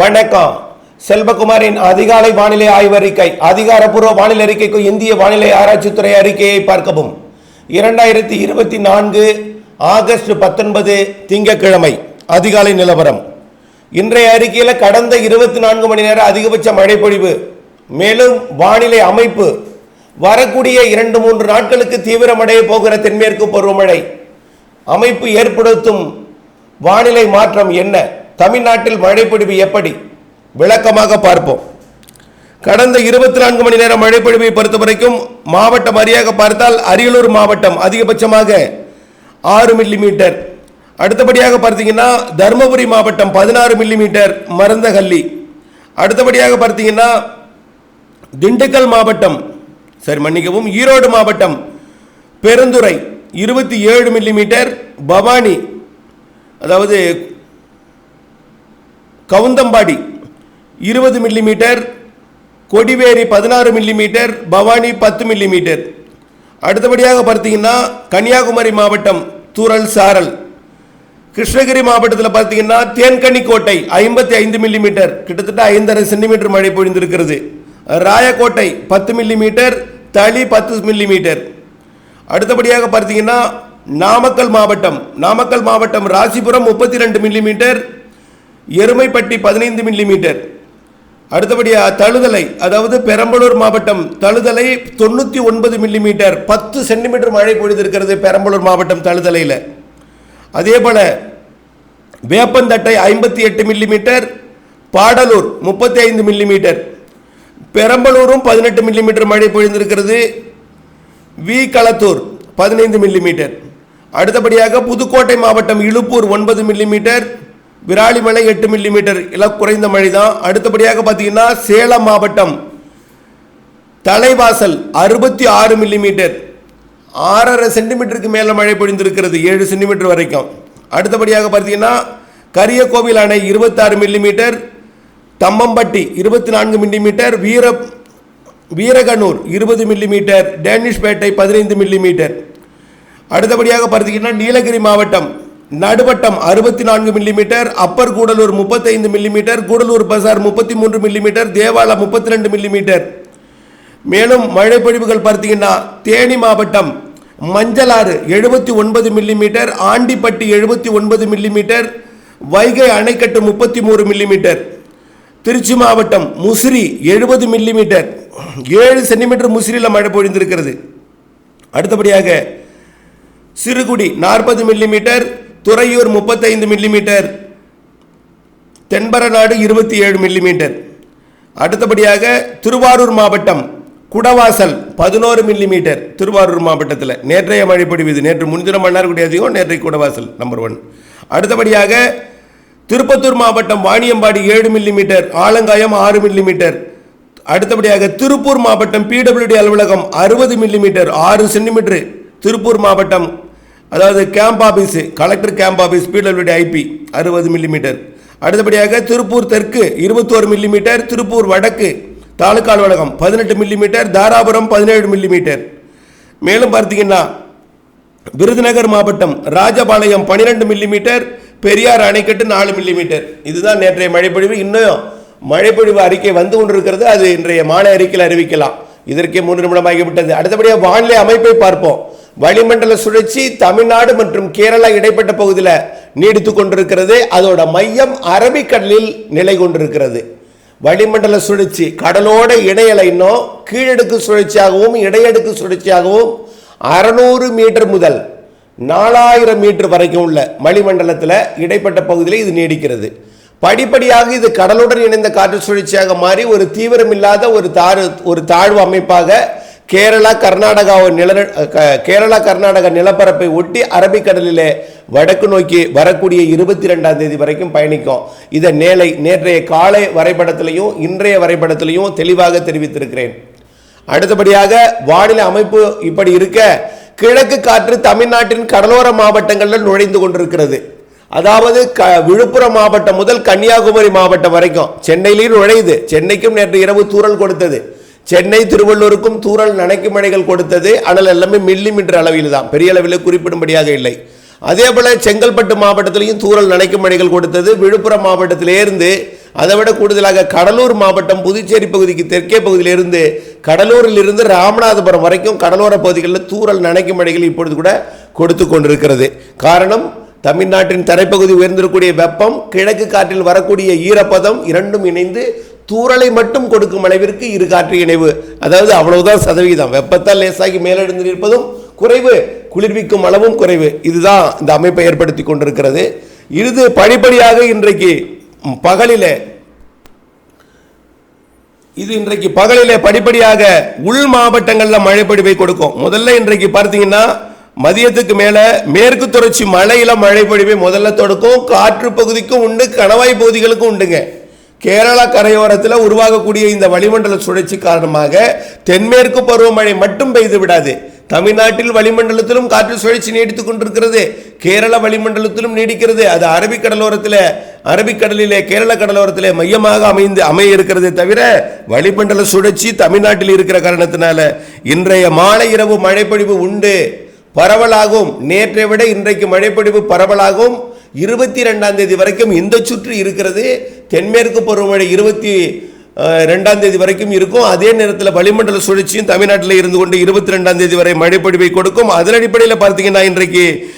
வணக்கம். செல்வகுமாரின் அதிகாலை வானிலை ஆய்வறிக்கை அதிகாரப்பூர்வ வானிலை அறிக்கைக்கு இந்திய வானிலை ஆராய்ச்சித்துறை அறிக்கையை பார்க்கவும். இரண்டாயிரத்தி இருபத்தி நான்கு ஆகஸ்ட் பத்தொன்பது திங்கட்கிழமை அதிகாலை நிலவரம். இன்றைய அறிக்கையில் கடந்த இருபத்தி நான்கு மணி நேரம் அதிகபட்ச மழைப்பொழிவு மேலும் வானிலை அமைப்பு வரக்கூடிய இரண்டு மூன்று நாட்களுக்கு தீவிரமடைய போகிற தென்மேற்கு பருவமழை அமைப்பு ஏற்படுத்தும் வானிலை மாற்றம் என்ன? தமிழ்நாட்டில் மழைப்பொழிவு எப்படி? விளக்கமாக பார்ப்போம். கடந்த இருபத்தி நான்கு மணி நேரம் மழைப்பொழிவை பொறுத்த வரைக்கும் மாவட்டம் வாரியாக பார்த்தால் அரியலூர் மாவட்டம் அதிகபட்சமாக ஆறு மில்லிமீட்டர். அடுத்தபடியாக பார்த்தீங்கன்னா தருமபுரி மாவட்டம் பதினாறு மில்லிமீட்டர் மருந்தகல்லி. அடுத்தபடியாக பார்த்தீங்கன்னா திண்டுக்கல் மாவட்டம் சரி மன்னிக்கவும் ஈரோடு மாவட்டம் பெருந்துறை இருபத்தி ஏழு மில்லிமீட்டர் பவானி அதாவது கவுந்தம்பாடி இருபது மில்லிமீட்டர் கொடிவேரி பதினாறு மில்லிமீட்டர் பவானி பத்து மில்லிமீட்டர் அடுத்தபடியாக பார்த்தீங்கன்னா கன்னியாகுமரி மாவட்டம் தூரல் சாரல். கிருஷ்ணகிரி மாவட்டத்தில் பார்த்தீங்கன்னா தேன்கனிக்கோட்டை ஐம்பத்தி ஐந்து மில்லிமீட்டர் கிட்டத்தட்ட ஐந்தரை சென்டிமீட்டர் மழை பொழிந்திருக்கிறது. ராயக்கோட்டை பத்து மில்லிமீட்டர் தளி பத்து மில்லிமீட்டர் அடுத்தபடியாக பார்த்தீங்கன்னா நாமக்கல் மாவட்டம் நாமக்கல் மாவட்டம் ராசிபுரம் முப்பத்தி ரெண்டு மில்லிமீட்டர் எருமைப்பட்டி பதினைந்து மில்லிமீட்டர். அடுத்தபடியாக தழுதலை அதாவது பெரம்பலூர் மாவட்டம் தழுதலை தொண்ணூற்றி ஒன்பது மில்லிமீட்டர். பத்து சென்டிமீட்டர் மழை பொழிந்திருக்கிறது பெரம்பலூர் மாவட்டம் தழுதலையில். அதே போல் வேப்பந்தட்டை ஐம்பத்தி எட்டு மில்லிமீட்டர் பாடலூர் முப்பத்தி ஐந்து மில்லிமீட்டர். பெரம்பலூரும் பதினெட்டு மில்லிமீட்டர் மழை பொழிந்திருக்கிறது. வி. களத்தூர் பதினைந்து மில்லிமீட்டர். அடுத்தபடியாக புதுக்கோட்டை மாவட்டம் இழுப்பூர் ஒன்பது மில்லிமீட்டர். விராலிமலை எட்டு மில்லிமீட்டர் இல குறைந்த மழை தான் அடுத்தபடியாக பார்த்தீங்கன்னா சேலம் மாவட்டம் தலைவாசல் அறுபத்தி ஆறு மில்லிமீட்டர் ஆறரை சென்டிமீட்டருக்கு மேலே மழை பொழிந்திருக்கிறது ஏழு சென்டிமீட்டர் வரைக்கும். அடுத்தபடியாக பார்த்தீங்கன்னா கரியக்கோவில் அணை இருபத்தாறு மில்லிமீட்டர் தம்மம்பட்டி இருபத்தி நான்கு மில்லிமீட்டர் வீர வீரகனூர் இருபது மில்லிமீட்டர் டேனிஷ்பேட்டை பதினைந்து மில்லிமீட்டர் அடுத்தபடியாக பார்த்தீங்கன்னா நீலகிரி மாவட்டம் நடுவட்டம் அறுபத்தி நான்கு மில்லிமீட்டர் அப்பர் கூடலூர் முப்பத்தைந்து மில்லிமீட்டர் கூடலூர் பசார் முப்பத்தி மூன்று மில்லிமீட்டர் தேவாலா முப்பத்தி ரெண்டு மில்லிமீட்டர் மேலும் மழைப்பொழிவுகள் பார்த்தீங்கன்னா தேனி மாவட்டம் மஞ்சளாறு எழுபத்தி ஒன்பது மில்லிமீட்டர் ஆண்டிப்பட்டி எழுபத்தி ஒன்பது மில்லிமீட்டர் வைகை அணைக்கட்டு முப்பத்தி மூணு மில்லிமீட்டர் திருச்சி மாவட்டம் முசிறி எழுபது மில்லிமீட்டர் ஏழு சென்டிமீட்டர் முசிறியில் மழை பொழிந்திருக்கிறது. அடுத்தபடியாக சிறுகுடி நாற்பது மில்லிமீட்டர் துறையூர் முப்பத்தைந்து மில்லிமீட்டர் தென்பரநாடு இருபத்தி ஏழு மில்லிமீட்டர். அடுத்தபடியாக திருவாரூர் மாவட்டம் குடவாசல் பதினோரு மில்லிமீட்டர் திருவாரூர் மாவட்டத்தில். நேற்றைய மழை பொழிவு நேற்று முன்தினம் மன்னார்குடி அதிகம் நேற்றை குடவாசல் நம்பர் ஒன் அடுத்தபடியாக திருப்பத்தூர் மாவட்டம் வாணியம்பாடி ஏழு மில்லிமீட்டர் ஆலங்காயம் ஆறு மில்லிமீட்டர். அடுத்தபடியாக திருப்பூர் மாவட்டம் பிடபிள்யூடி அலுவலகம் அறுபது மில்லிமீட்டர் ஆறு சென்டிமீட்டர். திருப்பூர் மாவட்டம் அதாவது camp office collector camp office PWD IB அறுபது மில்லிமீட்டர் அடுத்தபடியாக திருப்பூர் தெற்கு இருபத்தோரு மில்லிமீட்டர் திருப்பூர் வடக்கு தாலுக்கா அலுவலகம் பதினெட்டு மில்லிமீட்டர் தாராபுரம் பதினேழு மில்லிமீட்டர் மேலும் பார்த்தீங்கன்னா விருதுநகர் மாவட்டம் ராஜபாளையம் பன்னிரெண்டு மில்லிமீட்டர் பெரியார் அணைக்கட்டு நாலு மில்லிமீட்டர் இதுதான் நேற்றைய மழைப்பொழிவு. இன்னும் மழைப்பொழிவு அறிக்கை வந்து கொண்டிருக்கிறது. அது இன்றைய மாலை அறிக்கையில் அறிவிக்கலாம். இதற்கே மூன்று நிமிடம் ஆகிவிட்டது அடுத்தபடியாக வானிலை அமைப்பை பார்ப்போம். வளிமண்டல சுழற்சி தமிழ்நாடு மற்றும் கேரளா இடைப்பட்ட பகுதியில் நீடித்து கொண்டிருக்கிறது. அதோட மையம் அரபிக்கடலில் நிலை கொண்டிருக்கிறது. வளிமண்டல சுழற்சி கடலோட இடையலை இன்னும் கீழடுக்கு சுழற்சியாகவும் இடையடுக்கு சுழற்சியாகவும் அறநூறு மீட்டர் முதல் நாலாயிரம் மீட்டர் வரைக்கும் உள்ள வளிமண்டலத்தில் இடைப்பட்ட பகுதியில் இது நீடிக்கிறது. படிப்படியாக இது கடலுடன் இணைந்த காற்று சுழற்சியாக மாறி ஒரு தீவிரமில்லாத ஒரு தாறு ஒரு தாழ்வு அமைப்பாக கேரளா கர்நாடகா நில கேரளா கர்நாடகா நிலப்பரப்பை ஒட்டி அரபிக்கடலிலே வடக்கு நோக்கி வரக்கூடிய இருபத்தி ரெண்டாம் தேதி வரைக்கும் பயணிக்கும். இதை நேலை நேற்றைய காலை வரைபடத்திலையும் இன்றைய வரைபடத்திலையும் தெளிவாக தெரிவித்திருக்கிறேன். அடுத்தபடியாக வானிலை அமைப்பு இப்படி இருக்க கிழக்கு காற்று தமிழ்நாட்டின் கடலோர மாவட்டங்களில் நுழைந்து கொண்டிருக்கிறது. அதாவது க விழுப்புரம் மாவட்டம் முதல் கன்னியாகுமரி மாவட்டம் வரைக்கும். சென்னையிலையும் நுழையுது. சென்னைக்கும் நேற்று இரவு தூரல் கொடுத்தது. சென்னை திருவள்ளூருக்கும் தூரல் நனைக்கும் மழைகள் கொடுத்தது ஆனால் எல்லாமே மில்லி மீட்டர் அளவில் தான் பெரிய அளவில் குறிப்பிடும்படியாக இல்லை. அதே போல செங்கல்பட்டு மாவட்டத்திலையும் தூரல் நனைக்கும் மழைகள் கொடுத்தது. விழுப்புரம் மாவட்டத்திலேருந்து அதை விட கூடுதலாக கடலூர் மாவட்டம் புதுச்சேரி பகுதிக்கு தெற்கே பகுதியிலிருந்து கடலூரில் இருந்து ராமநாதபுரம் வரைக்கும் கடலோர பகுதிகளில் தூரல் நனைக்கும் மழைகள் இப்பொழுது கூட கொடுத்து கொண்டிருக்கிறது. காரணம் தமிழ்நாட்டின் தரைப்பகுதி உயர்ந்திருக்கக்கூடிய வெப்பம் கிழக்கு காற்றில் வரக்கூடிய ஈரப்பதம் இரண்டும் இணைந்து தூறலை மட்டும் கொடுக்கும் அளவிற்கு இரு காற்று இணைவு. அதாவது அவ்வளவுதான் சதவீதம். வெப்பத்தால் லேசாகி மேலெழுந்து நிற்பதும் குறைவு. குளிர்விக்கும் அளவும் குறைவு. இதுதான் இந்த அமைப்பை ஏற்படுத்தி கொண்டிருக்கிறது. இது படிப்படியாக இன்றைக்கு பகலிலே இது இன்றைக்கு பகலிலே படிப்படியாக உள் மாவட்டங்களில் மழை பொழிவை கொடுக்கும். முதல்ல இன்றைக்கு பார்த்தீங்கன்னா மதியத்துக்கு மேல மேற்கு தொடர்ச்சி மலையில மழை பொழிவை முதல்ல தொடுக்கும். காற்று பகுதிக்கும் உண்டு கணவாய் பகுதிகளுக்கும் உண்டுங்க. கேரளா கரையோரத்தில் உருவாகக்கூடிய இந்த வளிமண்டல சுழற்சி காரணமாக தென்மேற்கு பருவமழை மட்டும் பெய்து விடாது. தமிழ்நாட்டில் வளிமண்டலத்திலும் காற்று சுழற்சி நீடித்துக் கொண்டிருக்கிறது. கேரள வளிமண்டலத்திலும் நீடிக்கிறது. அது அரபிக்கடலோரத்தில் அரபிக்கடலிலே கேரள கடலோரத்திலே மையமாக அமைந்து அமைய இருக்கிறதே தவிர வளிமண்டல சுழற்சி தமிழ்நாட்டில் இருக்கிற காரணத்தினால இன்றைய மாலை இரவு மழைப்பொழிவு உண்டு. பரவலாகும். நேற்றை விட இன்றைக்கு மழைப்பொழிவு பரவலாகும். இருபத்தி ரெண்டாம் தேதி வரைக்கும் இந்த சுற்று இருக்கிறது. தென்மேற்கு பருவமழை இருபத்தி ரெண்டாம் தேதி வரைக்கும் இருக்கும். அதே நேரத்தில் வளிமண்டல சுழற்சியும் தமிழ்நாட்டில் இருந்து கொண்டு இருபத்தி ரெண்டாம் தேதி வரை மழைப்பொழிவை கொடுக்கும். அதன் அடிப்படையில் பார்த்தீங்கன்னா இன்றைக்கு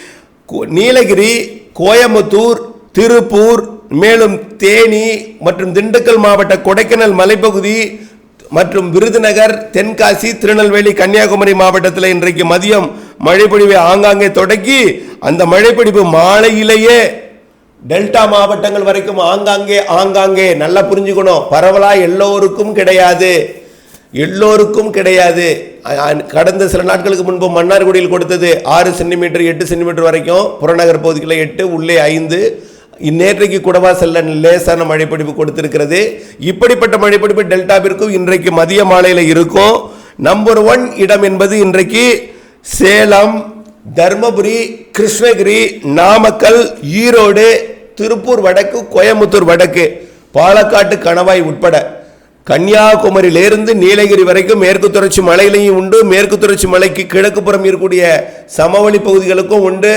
கோ- நீலகிரி கோயம்புத்தூர் திருப்பூர் மேலும் தேனி மற்றும் திண்டுக்கல் மாவட்ட கொடைக்கானல் மலைப்பகுதி மற்றும் விருதுநகர் தென்காசி திருநெல்வேலி கன்னியாகுமரி மாவட்டத்தில் இன்றைக்கு மதியம் மழைப்பொழிவை ஆங்காங்கே தொடக்கி அந்த மழைப்பிடிப்பு மாலையிலேயே டெல்டா மாவட்டங்கள் வரைக்கும் ஆங்காங்கே ஆங்காங்கே நல்லா புரிஞ்சுக்கணும். பரவலாக எல்லோருக்கும் கிடையாது. எல்லோருக்கும் கிடையாது. கடந்த சில நாட்களுக்கு முன்பு மன்னார்குடியில் கொடுத்தது ஆறு சென்டிமீட்டர் எட்டு சென்டிமீட்டர் வரைக்கும் புறநகர் பகுதிகளில் எட்டு உள்ளே ஐந்து. நேற்றைக்கு குடவாசல்ல லேசான மழைப்பிடிப்பு கொடுத்திருக்கிறது. இப்படிப்பட்ட மழைப்பிடிப்பு டெல்டாவிற்கும் இன்றைக்கு மதிய மாலையில் இருக்கும். நம்பர் ஒன் இடம் என்பது இன்றைக்கு சேலம் தர்மபுரி கிருஷ்ணகிரி நாமக்கல் ஈரோடு திருப்பூர் வடக்கு கோயம்புத்தூர் வடக்கு பாலக்காட்டு கணவாய் உட்பட. கன்னியாகுமரியிலிருந்து நீலகிரி வரைக்கும் மேற்கு தொடர்ச்சி மலையிலையும் உண்டு. மேற்கு தொடர்ச்சி மலைக்கு கிழக்கு புறம் இருக்கக்கூடிய சமவெளி பகுதிகளுக்கும் உண்டு.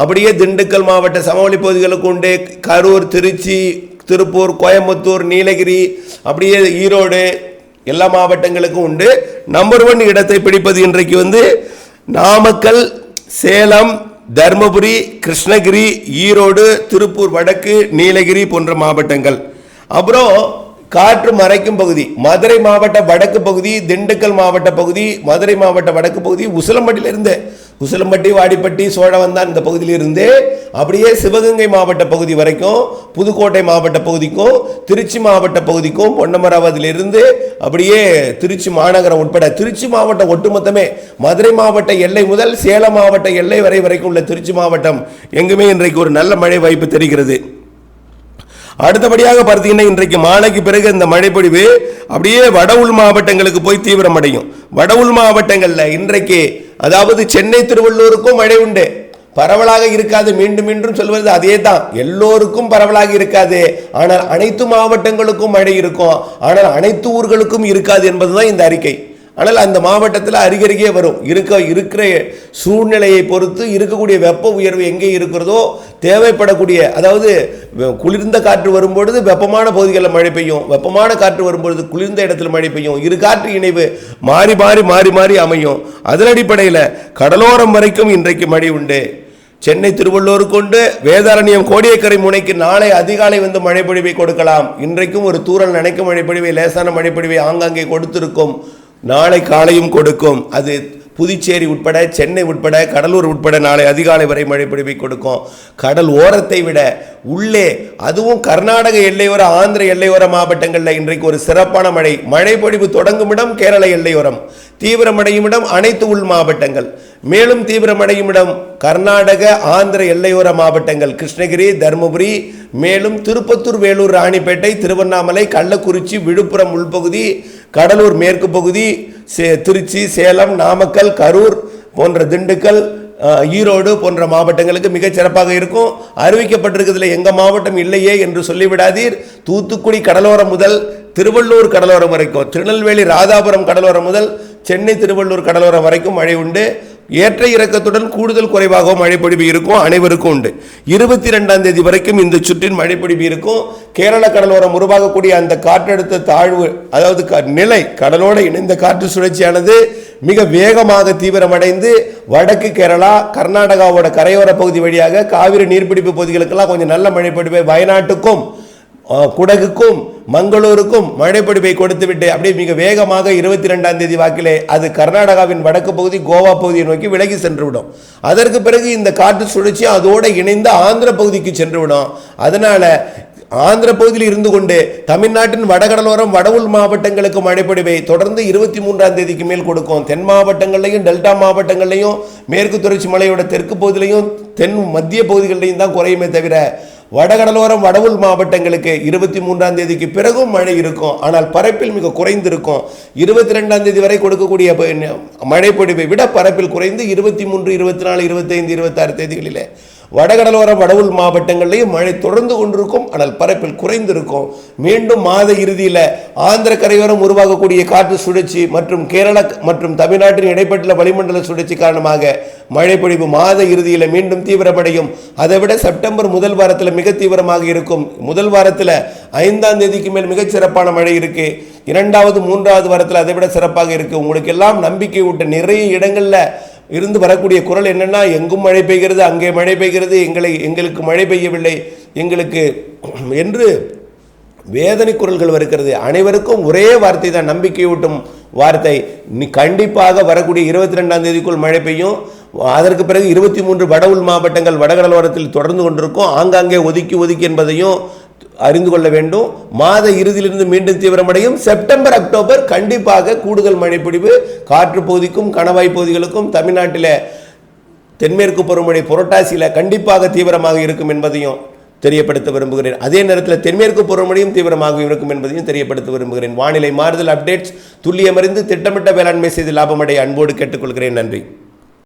அப்படியே திண்டுக்கல் மாவட்ட சமவெளி பகுதிகளுக்கும் உண்டு. கரூர் திருச்சி திருப்பூர் கோயம்புத்தூர் நீலகிரி அப்படியே ஈரோடு எல்லா மாவட்டங்களுக்கும் உண்டு. நம்பர் ஒன் இடத்தை பிடிப்பது இன்றைக்கு வந்து நாமக்கல் சேலம் தர்மபுரி கிருஷ்ணகிரி ஈரோடு திருப்பூர் வடக்கு நீலகிரி போன்ற மாவட்டங்கள். அப்புறம் காற்று மறைக்கும் பகுதி மதுரை மாவட்ட வடக்கு பகுதி திண்டுக்கல் மாவட்ட பகுதி மதுரை மாவட்ட வடக்கு பகுதி உசிலம்பட்டியிலிருந்து உசிலம்பட்டி வாடிப்பட்டி சோழவந்தான் இந்த பகுதியிலிருந்து அப்படியே சிவகங்கை மாவட்ட பகுதி வரைக்கும் புதுக்கோட்டை மாவட்ட பகுதிக்கும் திருச்சி மாவட்ட பகுதிக்கும் பொன்னமராவதியிலிருந்து அப்படியே திருச்சி மாநகரம் உட்பட திருச்சி மாவட்டம் ஒட்டுமொத்தமே மதுரை மாவட்ட எல்லை முதல் சேலம் மாவட்ட எல்லை வரை வரைக்கும் உள்ள திருச்சி மாவட்டம் எங்குமே இன்றைக்கு ஒரு நல்ல மழை வாய்ப்பு தெரிகிறது. அடுத்தபடியாக பார்த்தீங்கன்னா இன்றைக்கு மாலைக்கு பிறகு இந்த மழைப்பொழிவு அப்படியே வட உள் மாவட்டங்களுக்கு போய் தீவிரமடையும். வட உள் மாவட்டங்களில் இன்றைக்கு அதாவது சென்னை திருவள்ளூருக்கும் மழை உண்டு. பரவலாக இருக்காது மீண்டும் மீண்டும் சொல்வது அதே தான் எல்லோருக்கும் பரவலாக இருக்காது. ஆனால் அனைத்து மாவட்டங்களுக்கும் மழை இருக்கும். ஆனால் அனைத்து ஊர்களுக்கும் இருக்காது என்பதுதான் இந்த அறிக்கை. ஆனால் அந்த மாவட்டத்தில் அருகருகே வரும். இருக்க இருக்கிற சூழ்நிலையை பொறுத்து இருக்கக்கூடிய வெப்ப உயர்வு எங்கே இருக்கிறதோ தேவைப்படக்கூடிய அதாவது குளிர்ந்த காற்று வரும்பொழுது வெப்பமான பகுதிகளில் மழை பெய்யும். வெப்பமான காற்று வரும்பொழுது குளிர்ந்த இடத்துல மழை பெய்யும். இரு காற்று இணைவு மாறி மாறி மாறி மாறி அமையும். அதன் அடிப்படையில் கடலோரம் வரைக்கும் இன்றைக்கு மழை உண்டு. சென்னை திருவள்ளூர் கொண்டு வேதாரண்யம் கோடியக்கரை முனைக்கு நாளை அதிகாலை வந்து மழைப்பொழிவை கொடுக்கலாம். இன்றைக்கும் ஒரு தூரல் நினைக்கும் மழைப்பொழிவை லேசான மழைப்பொழிவை ஆங்காங்கே கொடுத்திருக்கும். நாளை காலையும் கொடுக்கும். அது புதுச்சேரி உட்பட சென்னை உட்பட கடலூர் உட்பட நாளை அதிகாலை வரை மழைப்பொழிவை கொடுக்கும். கடல் ஓரத்தை விட உள்ளே அதுவும் கர்நாடக எல்லையோர ஆந்திர எல்லையோர மாவட்டங்களில் இன்றைக்கு ஒரு சிறப்பான மழை. மழைப்பொழிவு தொடங்கும் இடம் கேரள எல்லையோரம். தீவிரமடையும் இடம் அனைத்து உள் மாவட்டங்கள். மேலும் தீவிரமடையும் இடம் கர்நாடக ஆந்திர எல்லையோர மாவட்டங்கள். கிருஷ்ணகிரி தருமபுரி மேலும் திருப்பத்தூர் வேலூர் ராணிப்பேட்டை திருவண்ணாமலை கள்ளக்குறிச்சி விழுப்புரம் உள்பகுதி கடலூர் மேற்கு பகுதி சே- திருச்சி சேலம் நாமக்கல் கரூர் போன்ற திண்டுக்கல் ஈரோடு போன்ற மாவட்டங்களுக்கு மிகச் சிறப்பாக இருக்கும். அறிவிக்கப்பட்டிருக்கிறதுல எங்கள் மாவட்டம் இல்லையே என்று சொல்லிவிடாதீர். தூத்துக்குடி கடலோரம் முதல் திருவள்ளூர் கடலோரம் வரைக்கும் திருநெல்வேலி ராதாபுரம் கடலோரம் முதல் சென்னை திருவள்ளூர் கடலோரம் வரைக்கும் மழை உண்டு. ஏற்ற இறக்கத்துடன் கூடுதல் குறைவாக மழைப்பொழிவு இருக்கும் அனைவருக்கும் உண்டு. இருபத்தி ரெண்டாம் தேதி வரைக்கும் இந்த சுற்றின் மழைப்பொழிவு இருக்கும். கேரள கடலோரம் உருவாகக்கூடிய அந்த காற்றழுத்த தாழ்வு அதாவது க- நிலை கடலோடு இணைந்த காற்று சுழற்சியானது மிக வேகமாக தீவிரமடைந்து வடக்கு கேரளா கர்நாடகாவோட கரையோர பகுதி வழியாக காவிரி நீர்பிடிப்பு பகுதிகளுக்கெல்லாம் கொஞ்சம் நல்ல மழைப்பொழிவு வயநாட்டுக்கும் குடகுக்கும் மங்களூருக்கும் மழைப்பொழிவை கொடுத்துவிட்டு அப்படியே மிக வேகமாக இருபத்தி ரெண்டாம் தேதி வாக்கிலே அது கர்நாடகாவின் வடக்கு பகுதி கோவா பகுதியை நோக்கி விலகி சென்றுவிடும். அதற்கு பிறகு இந்த காற்று சுழற்சி அதோடு இணைந்து ஆந்திர பகுதிக்கு சென்றுவிடும். அதனால் ஆந்திர பகுதியில் இருந்து கொண்டு தமிழ்நாட்டின் வடகடலோரம் வடவுள் மாவட்டங்களுக்கு மழைப்பொழிவை தொடர்ந்து இருபத்தி மூன்றாம் தேதிக்கு மேல் கொடுக்கும். தென் மாவட்டங்கள்லையும் டெல்டா மாவட்டங்கள்லையும் மேற்கு தொடர்ச்சி மலையோட தெற்கு பகுதியிலையும் தென் மத்திய பகுதிகளிலையும் தான் குறையுமே தவிர வடகடலோரம் வடவுள் மாவட்டங்களுக்கு இருபத்தி மூன்றாம் தேதிக்கு பிறகும் மழை இருக்கும். ஆனால் பரப்பில் மிக குறைந்திருக்கும். இருபத்தி ரெண்டாம் தேதி வரை கொடுக்கக்கூடிய மழை பொழிவை விட பரப்பில் குறைந்து இருபத்தி மூன்று இருபத்தி நாலு இருபத்தைந்து இருபத்தாறு தேதிகளிலே. வடகடலோர வடவுள் மாவட்டங்கள்லேயும் மழை தொடர்ந்து கொண்டிருக்கும் ஆனால் பரப்பில் குறைந்திருக்கும். மீண்டும் மாத இறுதியில் ஆந்திர கரையோரம் உருவாகக்கூடிய காற்று சுழற்சி மற்றும் கேரள மற்றும் தமிழ்நாட்டின் இடைப்பட்டுள்ள வளிமண்டல சுழற்சி காரணமாக மழை பொழிவு மாத இறுதியில் மீண்டும் தீவிரமடையும். அதை விட செப்டம்பர் முதல் வாரத்தில் மிக தீவிரமாக இருக்கும். முதல் வாரத்தில் ஐந்தாம் தேதிக்கு மேல் மிகச் சிறப்பான மழை இருக்கு. இரண்டாவது மூன்றாவது வாரத்தில் அதை விட சிறப்பாக இருக்கு. உங்களுக்கு எல்லாம் நம்பிக்கை ஊட்ட நிறைய இடங்களில் இருந்து வரக்கூடிய குரல் என்னன்னா எங்கும் மழை பெய்கிறது அங்கே மழை பெய்கிறது எங்களை எங்களுக்கு மழை பெய்யவில்லை எங்களுக்கு என்று வேதனை குரல்கள் வருகிறது. அனைவருக்கும் ஒரே வார்த்தை தான் நம்பிக்கையூட்டும் வார்த்தை. நீ கண்டிப்பாக வரக்கூடிய இருபத்தி ரெண்டாம் தேதிக்குள் மழை பெய்யும். அதற்கு பிறகு இருபத்தி மூன்று வடவுள் மாவட்டங்கள் வடகடலோரத்தில் தொடர்ந்து கொண்டிருக்கும். ஆங்காங்கே ஒதுக்கி ஒதுக்கி என்பதையும் அறிந்து கொள்ள வேண்டும். மாத இறுதியிலிருந்து மீண்டும் தீவிரமடையும். செப்டம்பர் அக்டோபர் கண்டிப்பாக கூடுதல் மழைப்பிடிவு காற்று பகுதிக்கும் கணவாய் பகுதிகளுக்கும் தமிழ்நாட்டில் தென்மேற்கு பருவமழை புரட்டாசியில் கண்டிப்பாக தீவிரமாக இருக்கும் என்பதையும் தெரியப்படுத்த விரும்புகிறேன். அதே நேரத்தில் தென்மேற்கு பருவமழையும் தீவிரமாக இருக்கும் என்பதையும் தெரியப்படுத்த விரும்புகிறேன். வானிலை மாறுதல் அப்டேட்ஸ் துல்லியமறிந்து திட்டமிட்ட வேளாண்மை செய்து லாபமடைய அன்போடு கேட்டுக்கொள்கிறேன். நன்றி.